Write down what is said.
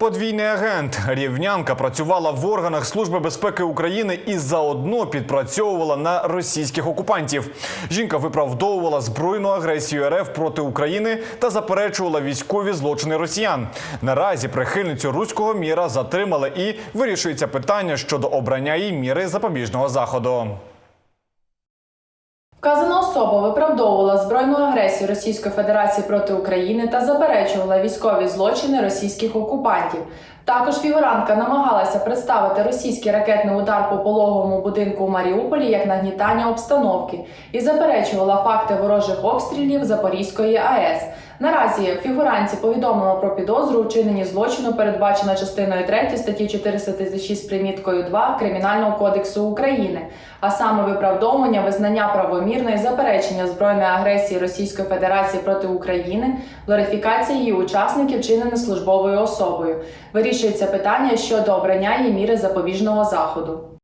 Подвійний агент рівнянка працювала в органах Служби безпеки України і заодно підпрацьовувала на російських окупантів. Жінка виправдовувала збройну агресію РФ проти України та заперечувала військові злочини росіян. Наразі прихильницю руського міра затримали і вирішується питання щодо обрання їй міри запобіжного заходу. Вказана особа виправдовувала збройну агресію Російської Федерації проти України та заперечувала військові злочини російських окупантів. Також фігурантка намагалася представити російський ракетний удар по пологовому будинку у Маріуполі як нагнітання обстановки і заперечувала факти ворожих обстрілів Запорізької АЕС. Наразі фігуранці повідомлено про підозру у злочину, передбачена частиною 3 статті 436 приміткою 2 Кримінального кодексу України, а саме виправдовування визнання правомірної заперечення збройної агресії Російської Федерації проти України, глорифікація її учасників вчинене службовою особою. Вирішується питання щодо обрання її міри запобіжного заходу.